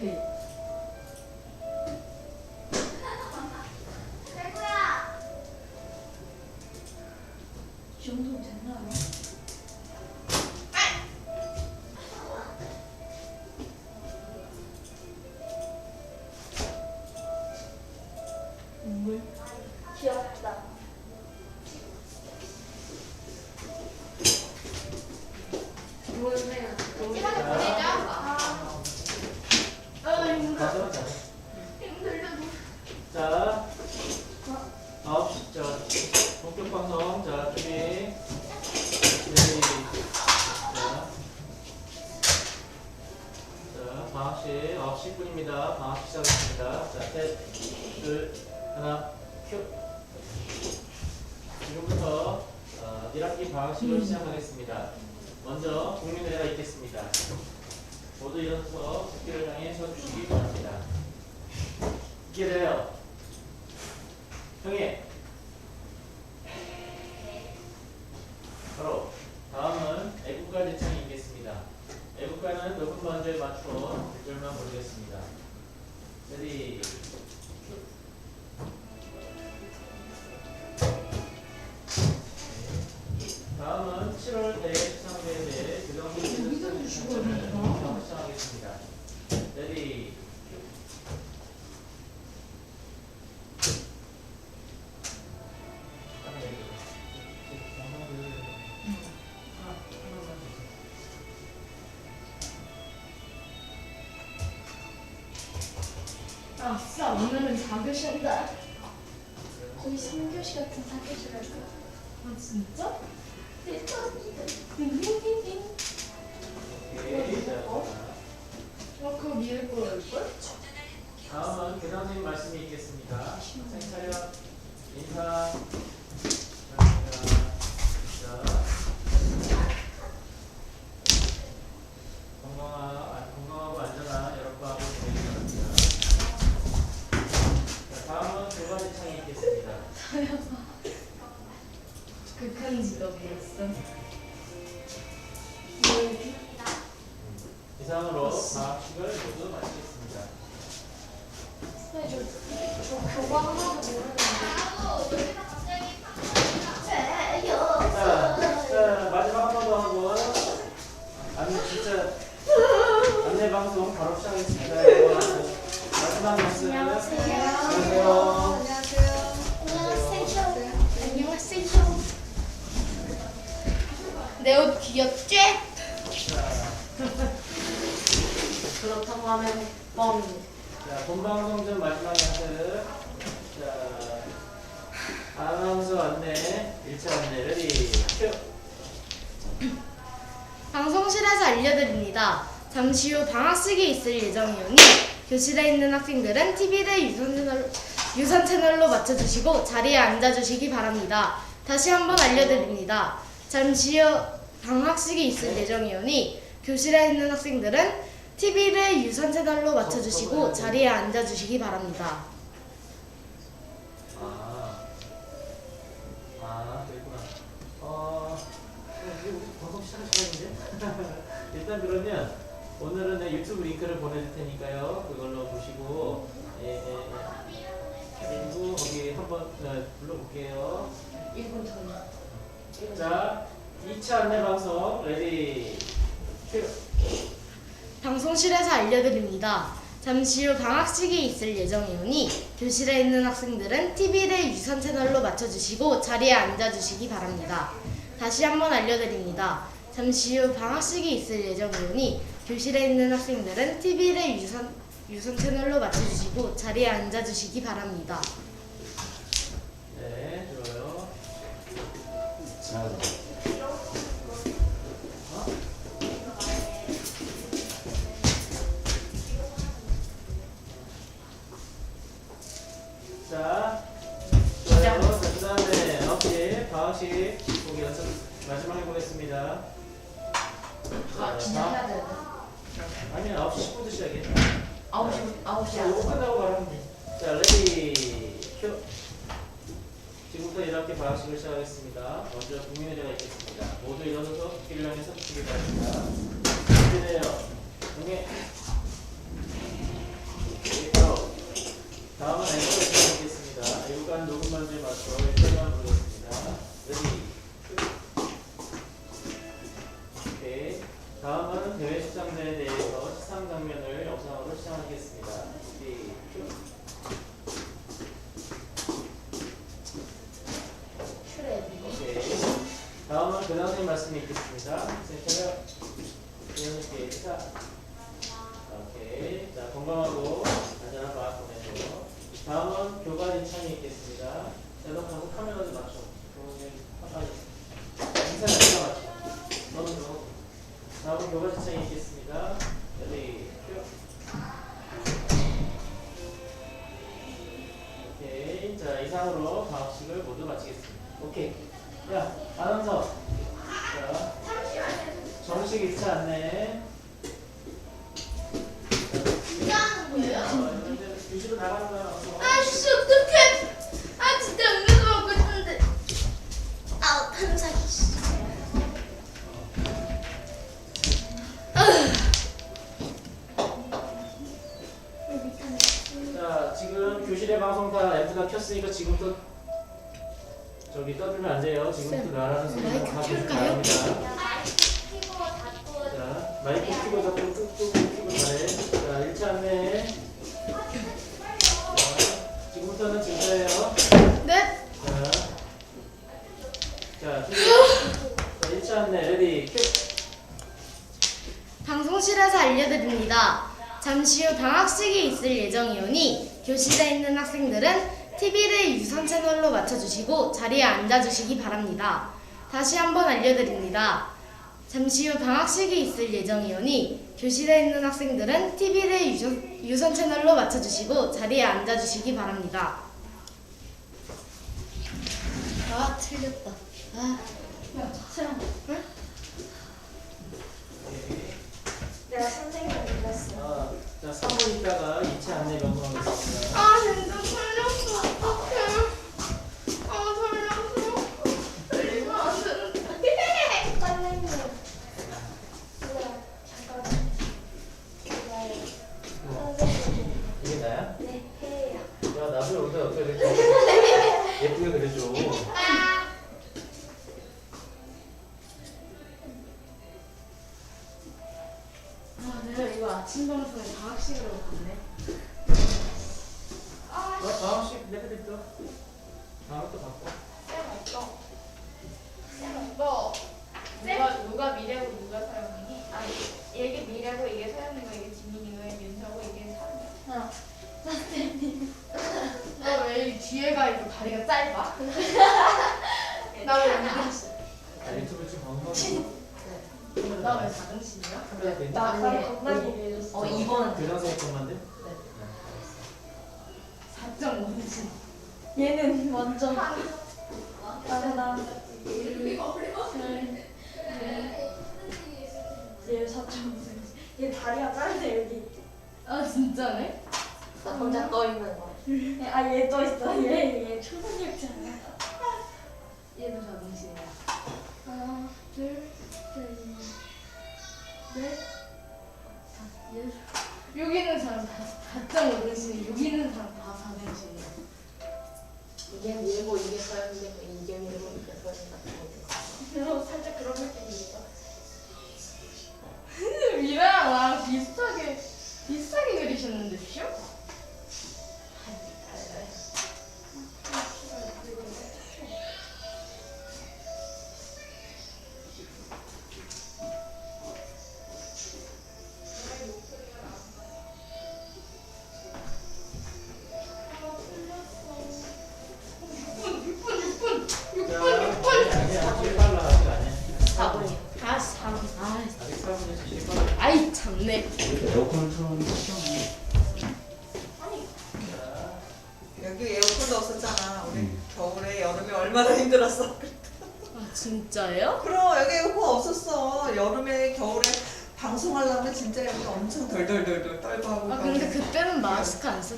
네. 1학기 방학식을 시작하겠습니다. 먼저 국민회가 있겠습니다. 모두 일어서서 국기를 향해 서주시기 바랍니다. 기대요. 형님. 바로 다음은 애국가 대창이 있겠습니다. 애국가는 몇분 먼저에 맞추어 댓글만 보겠습니다. 레디. 아싸 오늘은 4교시한다 거의 3교시 같은 4교시 갈 거야. 아 진짜? 자, 어 그거 미을 거일걸? 다음은 교장님 말씀이 있겠습니다. 학생 차렷, 인사. 방송 바로 시작하겠습니다. 여러분. 마지막 말씀. 안녕하세요. 안녕하세요. 안녕하세요. 안녕하세요. 내 옷 귀엽지? 그렇다고 하면 뻥. 자, 본 방송 전 마지막 말씀. 자, 아나운서 안내, 1차 안내 레디. 큐. 방송실에서 알려드립니다. 잠시 후 방학식이 있을 예정이오니 교실에 있는 학생들은 TV 대 유선 채널, 유선 채널로 맞춰주시고 자리에 앉아주시기 바랍니다. 다시 한번 알려드립니다. 잠시 후 방학식이 있을 예정이오니 교실에 있는 학생들은 TV 대 유선 채널로 맞춰주시고 자리에 앉아주시기 바랍니다. 아, 아. 어? 일단 그러면 오늘은 내 유튜브 링크를 보내줄 테니까요. 그걸로 보시고, 예, 예, 예. 그리고 거기 한번 어, 불러볼게요. 1분 전 자, 2차 안내 방송 레디. 큐. 방송실에서 알려드립니다. 잠시 후 방학식이 있을 예정이오니 교실에 있는 학생들은 TV 대 유선 채널로 맞춰주시고 자리에 앉아주시기 바랍니다. 다시 한번 알려드립니다. 잠시 후 방학식이 있을 예정이오니 교실에 있는 학생들은 TV 대 유선, 유선 채널로 맞춰주시고 자리에 앉아주시기 바랍니다. 네, 좋아요. 어? 자, 그 선생님 말씀이 있겠습니다. 선생님 차려. 이현우께 인사. 오케이. 자, 건강하고 안전한 방학 보내고. 다음은 교관 인창이 있겠습니다. 가서 카메라 좀 맞춰. 인사 좀 맞춰. 너는 너. 다음은 교관 인창이 있겠습니다. 레디, 큐. 오케이. 자, 이상으로 방학식을 모두 마치겠습니다. 오케이. 야, 아나운서. 입차 안내. 어, 이제 유시로 나가는 거야. 어서. 아씨 어떡해 아 진짜 음료수 먹고 싶은데 아우 탄사기 자, 지금 교실의 방송 다 앰프가 켰으니까 지금부터 저기 떠들면 안 돼요. 지금부터 나라는 소리가 마이크 다 켤까요? 마이크 켜고 자꾸 뚝뚝 켜고 잘해. 자, 1차 안내. 자, 지금부터는 진짜예요. 네 자, 자, 자, 1차 안내 레디 큐. 방송실에서 알려드립니다. 잠시 후 방학식이 있을 예정이오니 교실에 있는 학생들은 TV를 유선 채널로 맞춰주시고 자리에 앉아주시기 바랍니다. 다시 한번 알려드립니다. 잠시 후 방학식이 있을 예정이오니 교실에 있는 학생들은 TV를 유선, 유선 채널로 맞춰주시고 자리에 앉아주시기 바랍니다. 아 틀렸다. 아. 내가 선생님 불렀어. 아, 자, 3분 있다가 2차 안내 방송하겠습니다. 아 뒤에가 있고 다리가 짧아? 나왜 이러지? 아, 유튜브 지금 방송하고 나왜 자등신이야? 카메라 돼. 나 아까 겁나 얘기해줬어. 어 이번. 교장 선생님 것만데? 4.5등신 얘는 완전 나나 얘 사촌 얘 다리가 짧대 여기. 아 진짜네? 나 혼자 떠 있는 거. 아 얘 또 있어. 얘얘 초등학생이야 얘도 자등신이야 하나 둘 셋넷. 여기는 사람 4.5등신이 여기는 사람 다 4등신이야 이게 미래고 이게 서영이고 이게 미래고 이게 서영이다.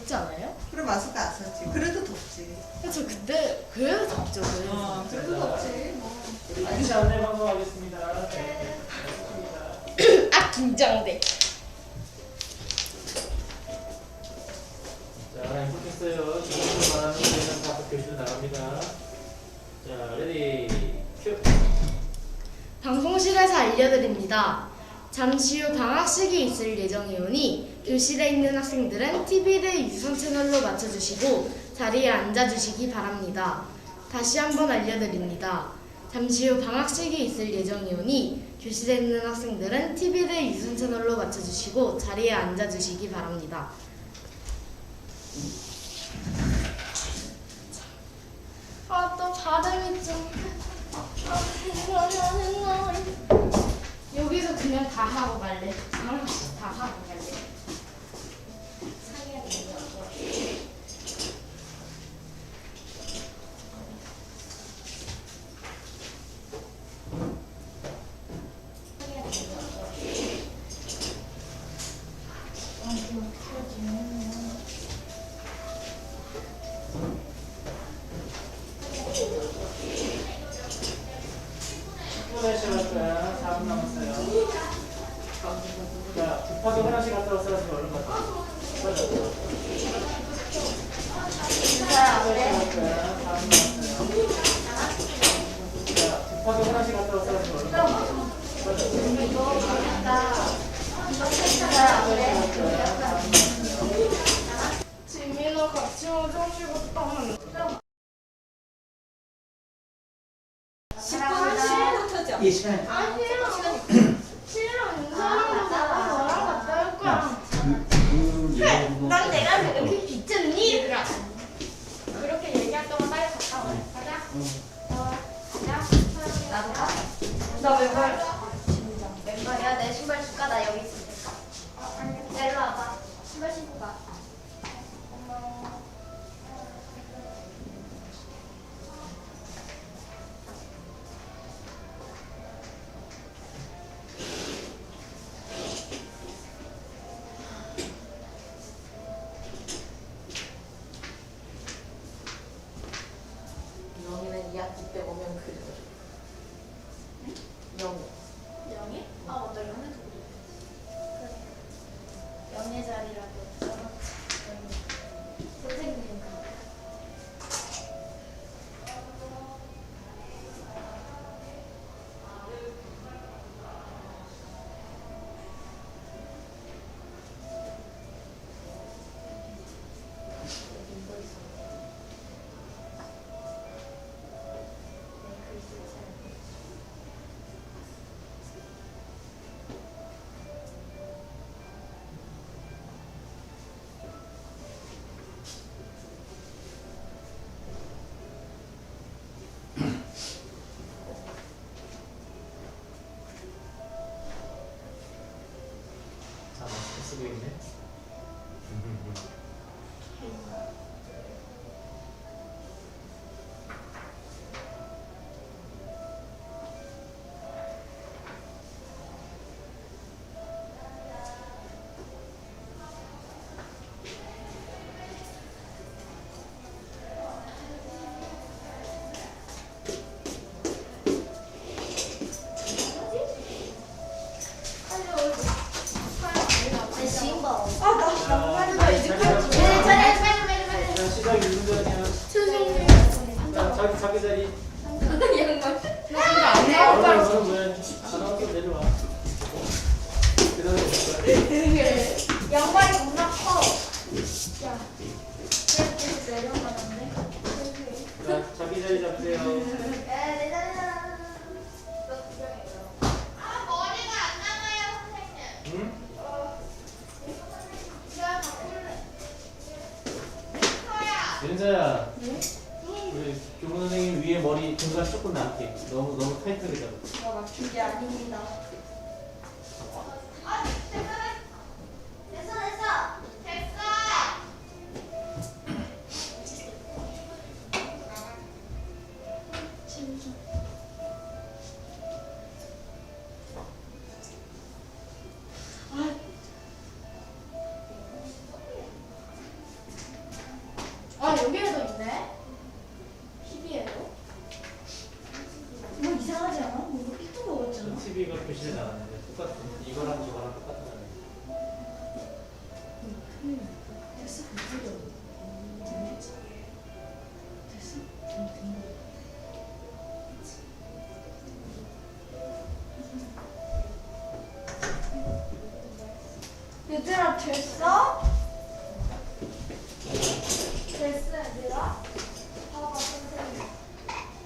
썼지 않아요? 그래 마스크 안 썼지. 그래도 덥지. 저 그때 그래도 덥죠 그래도 어, 그래도 덥지. 뭐. 우리 2차 안내 방송하겠습니다. 네, 좋습니다. 아 긴장돼 자, 인풋했어요. 지금부터 말하는 거는 다 교실 나갑니다. 자, 레디, 큐. 방송실에서 알려드립니다 잠시 후 방학식이 있을 예정이오니 교실에 있는 학생들은 TV대 유선 채널로 맞춰주시고 자리에 앉아주시기 바랍니다. 다시 한번 알려드립니다. 잠시 후 방학식이 있을 예정이오니 교실에 있는 학생들은 TV대 유선 채널로 맞춰주시고 자리에 앉아주시기 바랍니다. 아 또 발음이 좀 여기서 그냥 다 하고 갈래. 다 하고 갈래. 축구날 시작할까요? 4분 남았어요. 자, 급하게 화장실 갔다 왔어 가지고 얼른 갔다 와. 빨리 갔다 와. 축구날 시작할까요? 4분 남았어요. 자, 급하게 화장실 갔다 왔어 가지고 얼른 갔다 와. 빨리 갔다 와. 지민아 같이 화장실 갔다 왔는데. 10분부터죠. 이 시간에 아니야. 싫어. 윤서랑도 나랑 너랑 갔다 올 거야. 그 예고 난 내가 그렇게 귀찮니? 얘들아. 그렇게 얘기할 동안 빨리 갔다 와. 가자. 어, 가자. 나도 가? 나 왼발. 윤서야. 우리 교문 선생님 위에 머리 중간 조금 남게. 너무 너무 타이트하게 잡아. 저 맞춘 게 아닙니다. 얘들아 됐어? 됐어 얘들아? 봐봐 선생님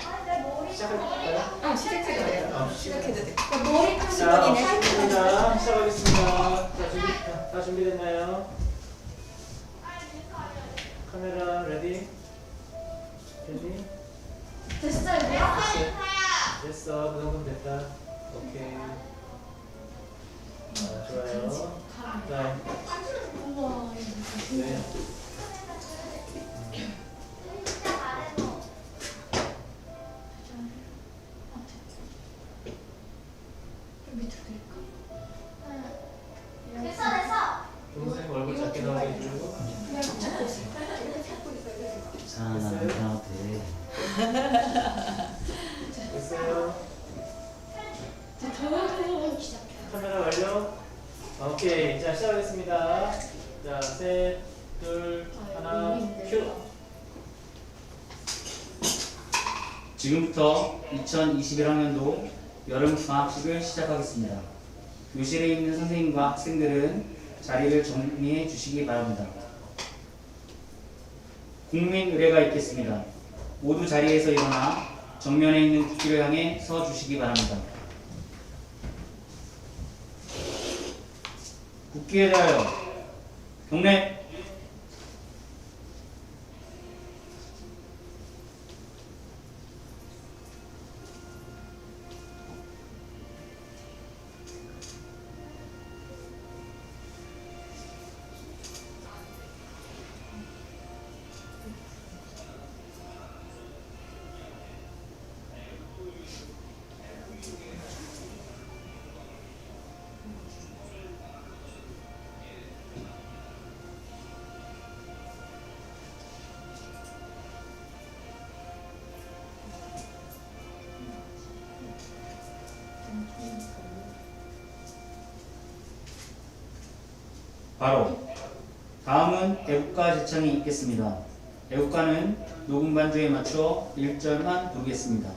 아니 내 머리 시작할까요? 아 시작해도 돼요. 어. 시작해도 돼. 머리 자, 끈끈이네 시작합니다. 시작하겠습니다. 자, 준비, 다, 다 준비됐나요? 카메라 레디? 레디? 됐어 얘들아? 됐어. 그 정도면 됐다. 오케이. 아, 좋아요. 자, 네. 자, 시작하겠습니다. 자, 셋, 둘, 하나, 큐. 지금부터 2021학년도 여름 방학식을 시작하겠습니다. 교실에 있는 선생님과 학생들은 자리를 정리해 주시기 바랍니다. 국민 의례가 있겠습니다. 모두 자리에서 일어나 정면에 있는 국기를 향해 서 주시기 바랍니다. 대하여 경례 바로 다음은 애국가 제창이 있겠습니다. 애국가는 녹음 반주에 맞춰 1절만 부르겠습니다.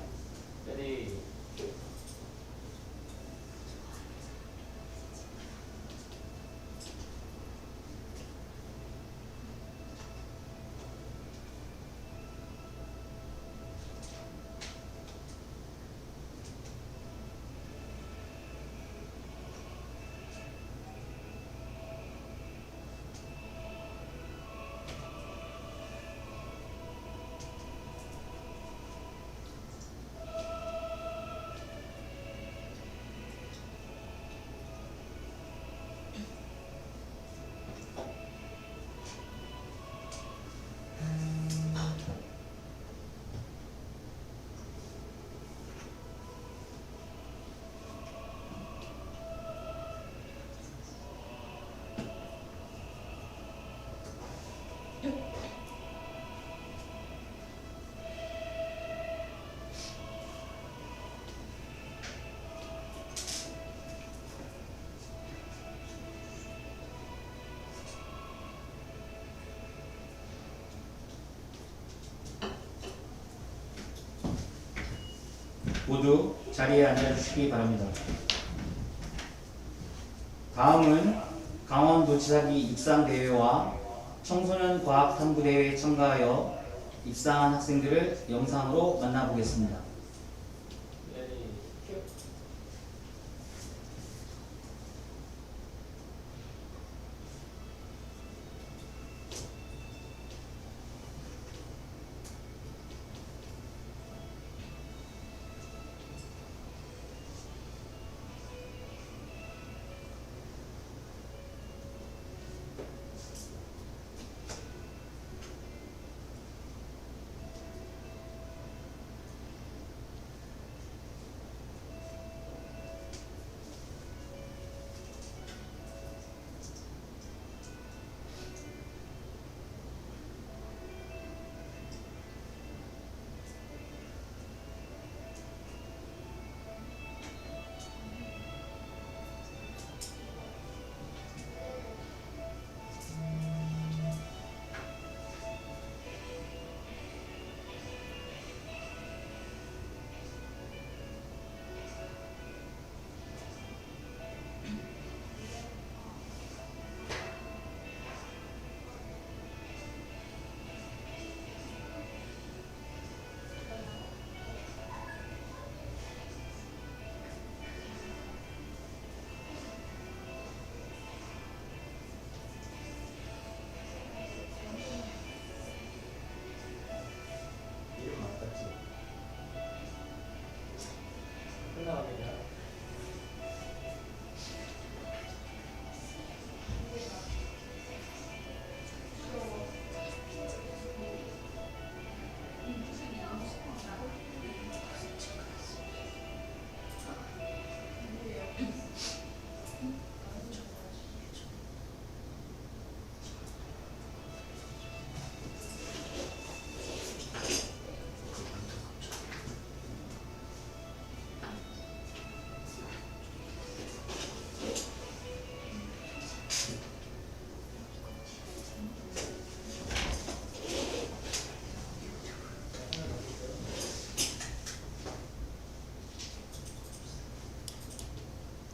모두 자리에 앉아주시기 바랍니다. 다음은 강원도지사기 입상대회와 청소년 과학탐구대회에 참가하여 입상한 학생들을 영상으로 만나보겠습니다.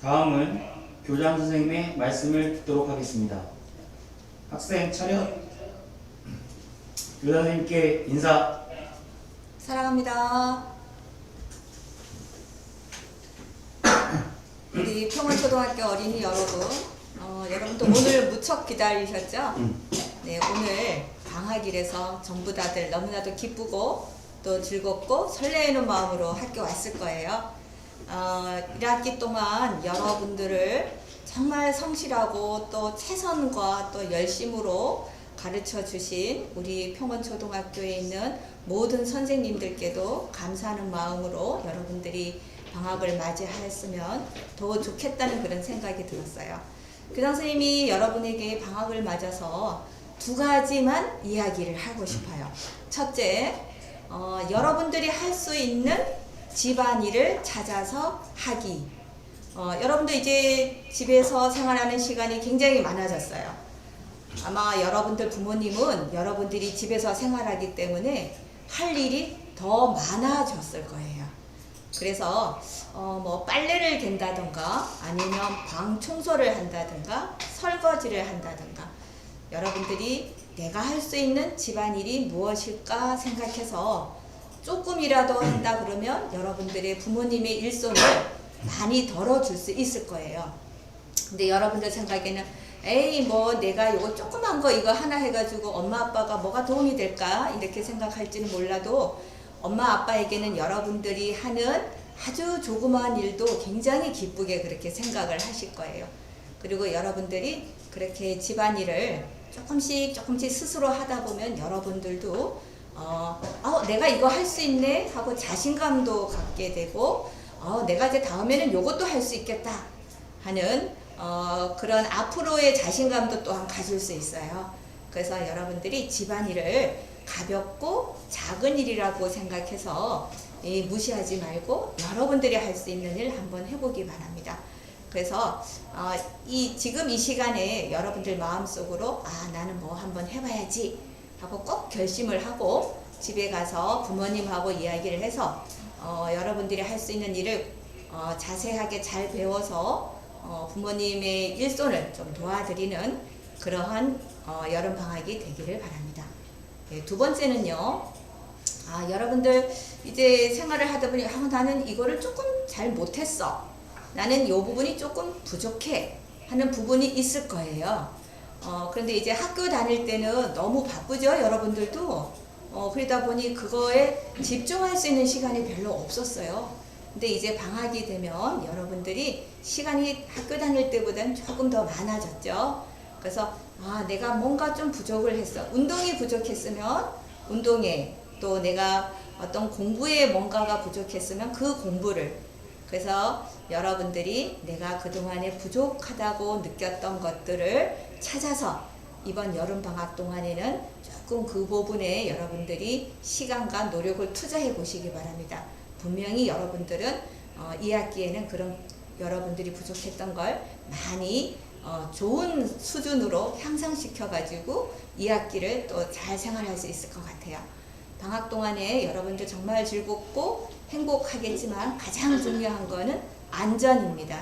다음은 교장 선생님의 말씀을 듣도록 하겠습니다. 학생 차렷. 교장 선생님께 인사. 사랑합니다. 우리 평원초등학교 어린이 여러분, 어, 여러분도 오늘 무척 기다리셨죠? 네, 오늘 방학이라서 전부 다들 너무나도 기쁘고 또 즐겁고 설레이는 마음으로 학교 왔을 거예요. 어, 1학기 동안 여러분들을 정말 성실하고 또 최선과 또 열심으로 가르쳐 주신 우리 평원초등학교에 있는 모든 선생님들께도 감사하는 마음으로 여러분들이 방학을 맞이하였으면 더 좋겠다는 그런 생각이 들었어요. 교장 선생님이 여러분에게 방학을 맞아서 두 가지만 이야기를 하고 싶어요. 첫째, 어, 여러분들이 할 수 있는 집안일을 찾아서 하기. 어, 여러분도 이제 집에서 생활하는 시간이 굉장히 많아졌어요. 아마 여러분들 부모님은 여러분들이 집에서 생활하기 때문에 할 일이 더 많아졌을 거예요. 그래서 어, 뭐 빨래를 갠다던가 아니면 방 청소를 한다든가 설거지를 한다든가 여러분들이 내가 할 수 있는 집안일이 무엇일까 생각해서 조금이라도 한다 그러면 여러분들의 부모님의 일손을 많이 덜어줄 수 있을 거예요. 근데 여러분들 생각에는 에이 뭐 내가 이거 조그만 거 이거 하나 해가지고 엄마 아빠가 뭐가 도움이 될까 이렇게 생각할지는 몰라도 엄마 아빠에게는 여러분들이 하는 아주 조그마한 일도 굉장히 기쁘게 그렇게 생각을 하실 거예요. 그리고 여러분들이 그렇게 집안일을 조금씩 조금씩 스스로 하다 보면 여러분들도 어, 어 내가 이거 할 수 있네 하고 자신감도 갖게 되고 어 내가 이제 다음에는 요것도 할 수 있겠다 하는 어, 그런 앞으로의 자신감도 또한 가질 수 있어요. 그래서 여러분들이 집안일을 가볍고 작은 일이라고 생각해서 이, 무시하지 말고 여러분들이 할 수 있는 일 한번 해보기 바랍니다. 그래서 어, 이 지금 이 시간에 여러분들 마음속으로 아 나는 뭐 한번 해봐야지 하고 꼭 결심을 하고 집에 가서 부모님하고 이야기를 해서 어, 여러분들이 할 수 있는 일을 어, 자세하게 잘 배워서 어, 부모님의 일손을 좀 도와드리는 그러한 어, 여름 방학이 되기를 바랍니다. 네, 두 번째는요. 아, 여러분들 이제 생활을 하다 보니 아, 나는 이거를 조금 잘 못했어. 나는 이 부분이 조금 부족해 하는 부분이 있을 거예요. 어, 그런데 이제 학교 다닐 때는 너무 바쁘죠, 여러분들도. 어, 그러다 보니 그거에 집중할 수 있는 시간이 별로 없었어요. 근데 이제 방학이 되면 여러분들이 시간이 학교 다닐 때보다는 조금 더 많아졌죠. 그래서 아, 내가 뭔가 좀 부족을 했어. 운동이 부족했으면 운동에 또 내가 어떤 공부에 뭔가가 부족했으면 그 공부를 그래서 여러분들이 내가 그동안에 부족하다고 느꼈던 것들을 찾아서 이번 여름 방학 동안에는 조금 그 부분에 여러분들이 시간과 노력을 투자해 보시기 바랍니다. 분명히 여러분들은 어, 2학기에는 그런 여러분들이 부족했던 걸 많이 어, 좋은 수준으로 향상시켜 가지고 2학기를 또 잘 생활할 수 있을 것 같아요. 방학 동안에 여러분들 정말 즐겁고 행복하겠지만 가장 중요한 거는 안전입니다.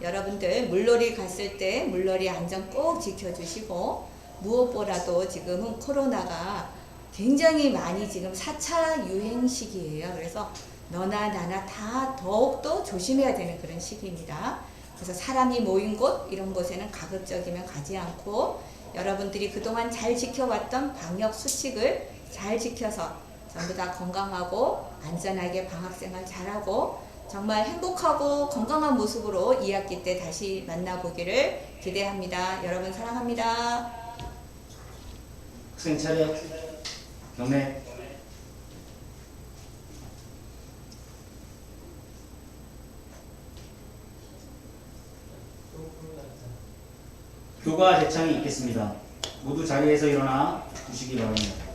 여러분들 물놀이 갔을 때 물놀이 안전 꼭 지켜주시고 무엇보다도 지금은 코로나가 굉장히 많이 지금 4차 유행 시기예요. 그래서 너나 나나 다 더욱더 조심해야 되는 그런 시기입니다. 그래서 사람이 모인 곳 이런 곳에는 가급적이면 가지 않고 여러분들이 그동안 잘 지켜왔던 방역 수칙을 잘 지켜서 전부 다 건강하고 안전하게 방학생활 잘하고 정말 행복하고 건강한 모습으로 2학기 때 다시 만나보기를 기대합니다. 여러분 사랑합니다. 학생 차렷. 경례. 교과 대창이 있겠습니다. 모두 자리에서 일어나 주시기 바랍니다.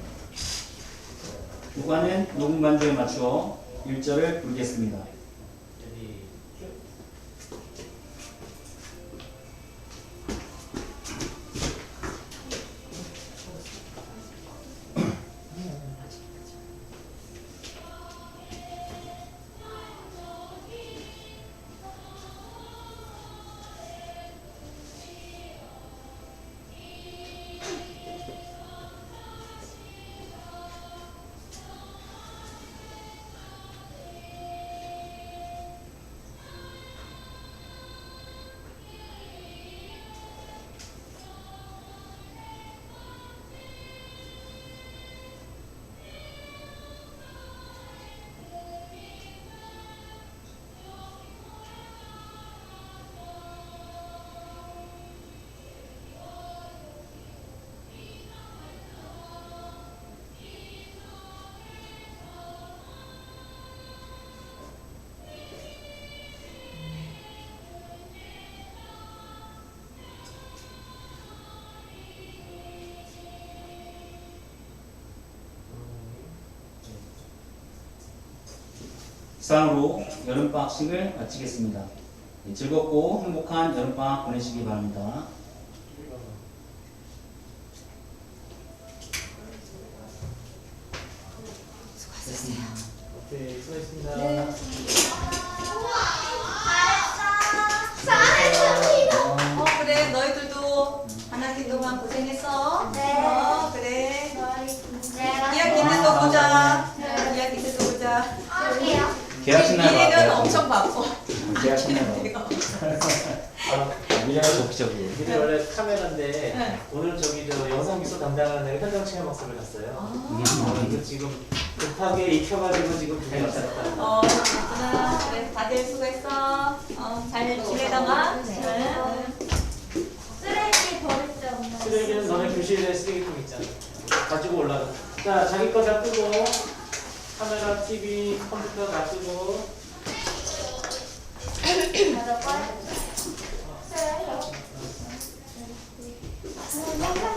교과는 녹음 반주에 맞추어 1절을 부르겠습니다. 이상으로 여름방학식을 마치겠습니다. 네, 즐겁고 행복한 여름방학 보내시기 바랍니다. 오케이, 수고했습니다. 네. 어 그래 너희들도 한 학기 동안 고생했어. 네. 어 그래. 내가 2학기 때도 보자. 2학기 때도 보자. 할게요. 계약식 날 미래는 봐요. 엄청 바빠. 계약식 날 봐요. 아, 미래는 적극적이에요. 이게 원래 카메라인데 네. 오늘 저기 저 영상 기술 담당하는 애가 현장 체험 학습을 갔어요. 아. 어, 이거 지금 급하게 익혀가지고 지금 두개 왔다. 어 그렇구나. 그래 다들 수고했어. 어 잘 지내다가. 응. 쓰레기 버릴 때 없나? 쓰레기는 너네 교실에 쓰레기통 있잖아. 가지고 올라가. 자, 자기 거 다 끄고 카메라, TV, 컴퓨터 빨리.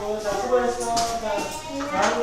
어, 자, 수고했어. 자, 다음